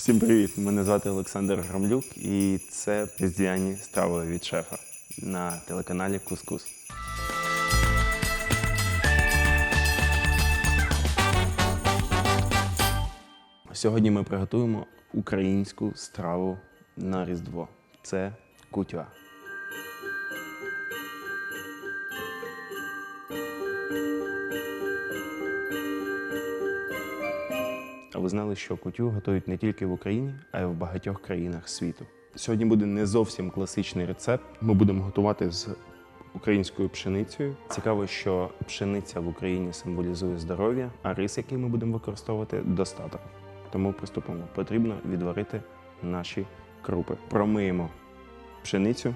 Всім привіт! Мене звати Олександр Грамлюк, і це різдвяні страви від шефа на телеканалі Кускус. Сьогодні ми приготуємо українську страву на Різдво. Це кутя. Знали, що кутю готують не тільки в Україні, а й в багатьох країнах світу. Сьогодні буде не зовсім класичний рецепт. Ми будемо готувати з українською пшеницею. Цікаво, що пшениця в Україні символізує здоров'я, а рис, який ми будемо використовувати, достаток. Тому приступимо. Потрібно відварити наші крупи. Промиємо пшеницю,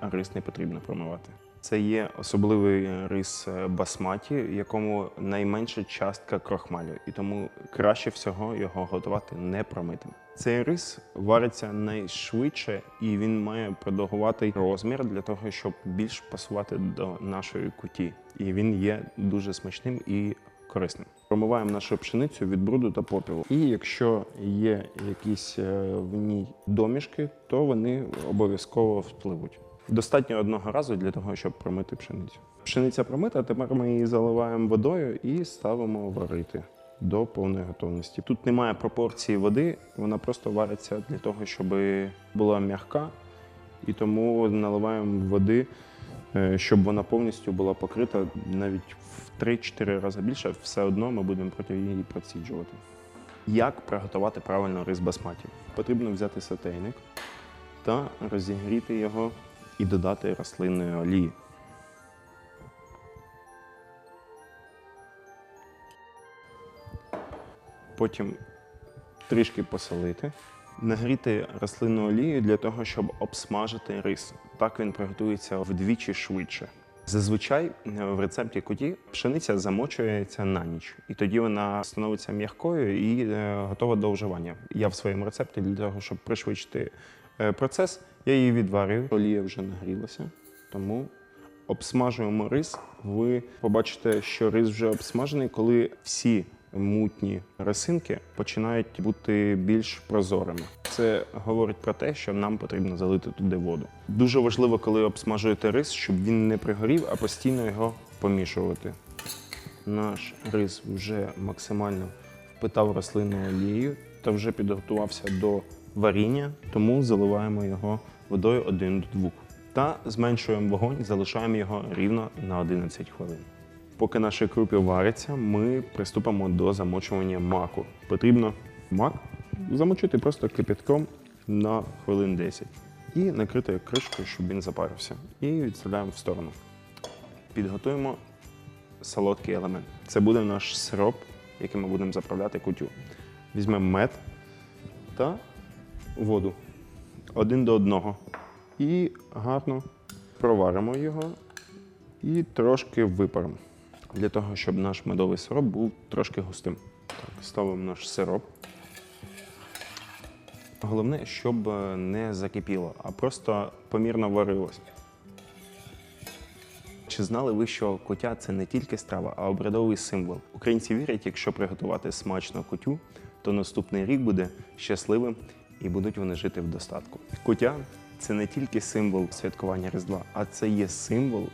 а рис не потрібно промивати. Це є особливий рис е, басматі, якому найменша частка крохмалю, і тому краще всього його готувати не промитим. Цей рис вариться найшвидше і він має продовгуватий розмір для того, щоб більш пасувати до нашої куті. І він є дуже смачним і корисним. Промиваємо нашу пшеницю від бруду та попілу. І якщо є якісь е, в ній домішки, то вони обов'язково впливуть. Достатньо одного разу для того, щоб промити пшеницю. Пшениця промита, тепер ми її заливаємо водою і ставимо варити до повної готовності. Тут немає пропорції води, вона просто вариться для того, щоб була м'яка, і тому наливаємо води, е, щоб вона повністю була покрита навіть в 3-4 рази більше. Все одно ми будемо проти її проціджувати. Як приготувати правильно рис басматі? Потрібно взяти сотейник та розігріти його і додати рослинної олії. Потім трішки посолити, нагріти рослинну олію для того, щоб обсмажити рис. Так він приготується вдвічі швидше. Зазвичай е, в рецепті куті пшениця замочується на ніч, і тоді вона становиться м'якою і е, готова до вживання. Я в своєму рецепті для того, щоб пришвидшити е, процес, я її відварюю. Олія вже нагрілася, тому обсмажуємо рис. Ви побачите, що рис вже обсмажений, коли всі мутні росинки починають бути більш прозорими. Це говорить про те, що нам потрібно залити туди воду. Дуже важливо, коли обсмажуєте рис, щоб він не пригорів, а постійно його помішувати. Наш рис вже максимально впитав рослинну олію та вже підготувався до варіння, тому заливаємо його водою 1 до 2. Та зменшуємо вогонь, залишаємо його рівно на 11 хвилин. Поки наші крупи варяться, ми приступимо до замочування маку. Потрібно мак замочити просто кипятком на хвилин 10 і накрити кришкою, щоб він запарився. І відставляємо в сторону. Підготуємо солодкий елемент. Це буде наш сироп, який ми будемо заправляти кутю. Візьмемо мед та воду один до одного. І гарно проваримо його і трошки випаримо. Для того, щоб наш медовий сироп був трошки густим. Так, ставимо наш сироп. Головне, щоб е, не закипіло, а просто помірно варилось. Чи знали ви, що кутя це не тільки страва, а обрядовий символ? Українці вірять, якщо приготувати смачно кутю, то наступний рік буде щасливим і будуть вони жити в достатку. Кутя це не тільки символ святкування Різдва, а це є символ,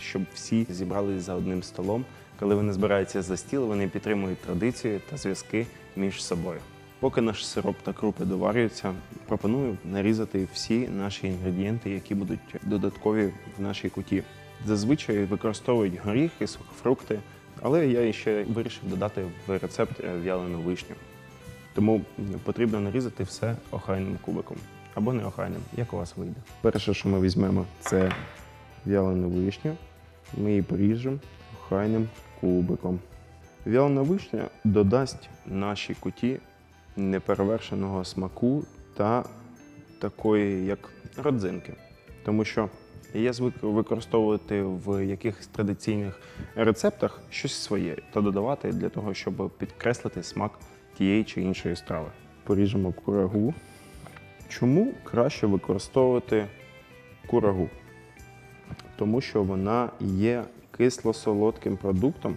щоб всі зібрались за одним столом. Коли вони збираються за стіл, вони підтримують традицію та зв'язки між собою. Поки наш сироп та крупи доварюються, пропоную нарізати всі наші інгредієнти, які будуть додаткові в нашій куті. Зазвичай використовують горіхи, сухофрукти, але я ще вирішив додати в рецепт е, в'ялену вишню. Тому потрібно нарізати все охайним кубиком або не охайним, як у вас вийде. Перше, що ми візьмемо, це в'ялену вишню. Ми її поріжемо охайним кубиком. В'ялена вишня додасть нашій куті неперевершеного смаку та такої, як родзинки. Тому що я звик використовувати в якихось традиційних рецептах щось своє та додавати для того, щоб підкреслити смак тієї чи іншої страви. Поріжемо курагу. Чому краще використовувати курагу? Тому що вона є кисло-солодким продуктом,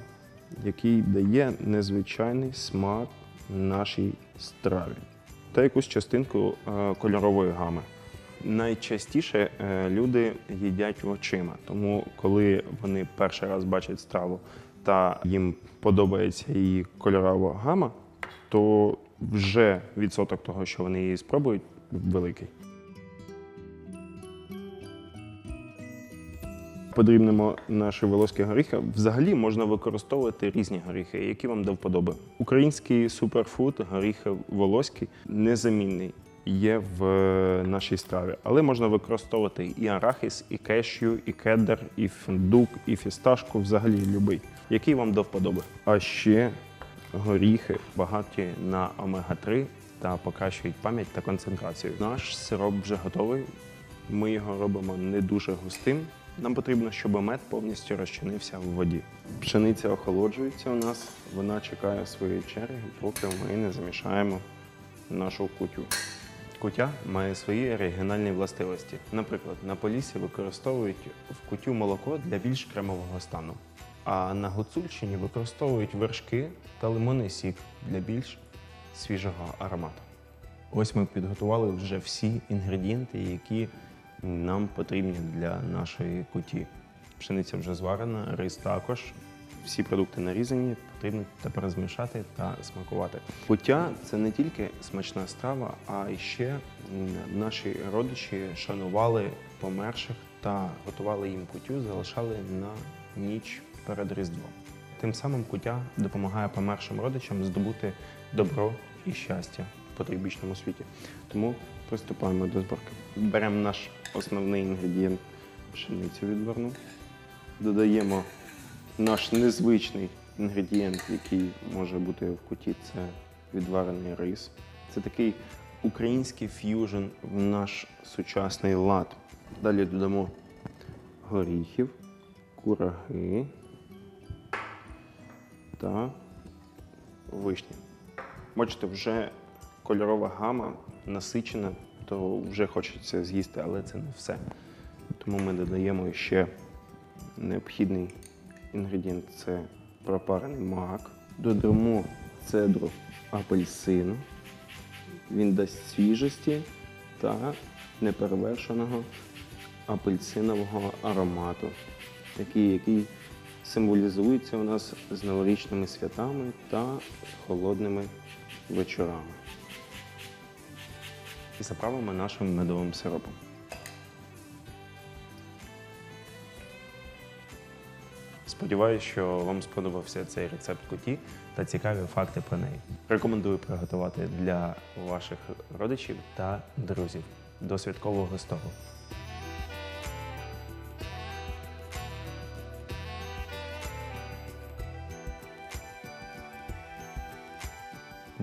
який дає незвичайний смак нашій страві. та якусь частинку е, кольорової гами. Найчастіше е, люди їдять очима, тому коли вони перший раз бачать страву та їм подобається її кольорова гама, то вже відсоток того, що вони її спробують, великий. Подрібнемо наші волоські горіхи. Взагалі можна використовувати різні горіхи, які вам до вподоби. Український суперфуд, горіхи волоські, незамінний. Є в е, нашій страві, але можна використовувати і арахіс, і кешю, і кедр, і фундук, і фісташку, взагалі любий, який вам до вподоби. А ще горіхи багаті на омега-3 та покращують пам'ять та концентрацію. Наш сироп вже готовий. Ми його робимо не дуже густим. Нам потрібно, щоб мед повністю розчинився в воді. Пшениця охолоджується у нас, вона чекає своєї черги, поки ми не замішаємо нашу кутю. Кутя має свої оригінальні властивості. Наприклад, на Поліссі використовують в кутю молоко для більш кремового стану. А на Гуцульщині використовують вершки та лимонний сік для більш свіжого аромату. Ось ми підготували вже всі інгредієнти, які нам потрібні для нашої куті. Пшениця вже зварена, рис також. Всі продукти нарізані, потрібно тепер змішати та смакувати. Куття це не тільки смачна страва, а й ще наші родичі шанували померших та готували їм кутю, залишали на ніч перед Різдвом. Тим самим куття допомагає помершим родичам здобути добро і щастя в потрібічному світі. Тому приступаємо до зборки. Беремо наш основний інгредієнт пшеницю відварну, додаємо наш незвичний інгредієнт, який може бути в куті, це відварений рис. Це такий український ф'южн в наш сучасний лад. Далі додамо горіхів, кураги та вишні. Бачите, вже кольорова гама насичена, то вже хочеться з'їсти, але це не все. Тому ми додаємо ще необхідний інгредієнт це пропарений мак. Додамо цедру апельсину. Він дасть свіжості та неперевершеного апельсинового аромату, такий, який символізується у нас з новорічними святами та холодними вечорами. І заправимо нашим медовим сиропом. Сподіваюся, що вам сподобався цей рецепт куті та цікаві факти про неї. Рекомендую приготувати для ваших родичів та друзів до святкового столу.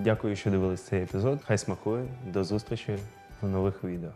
Дякую, що дивились цей епізод. Хай смакує. До зустрічі в нових відео.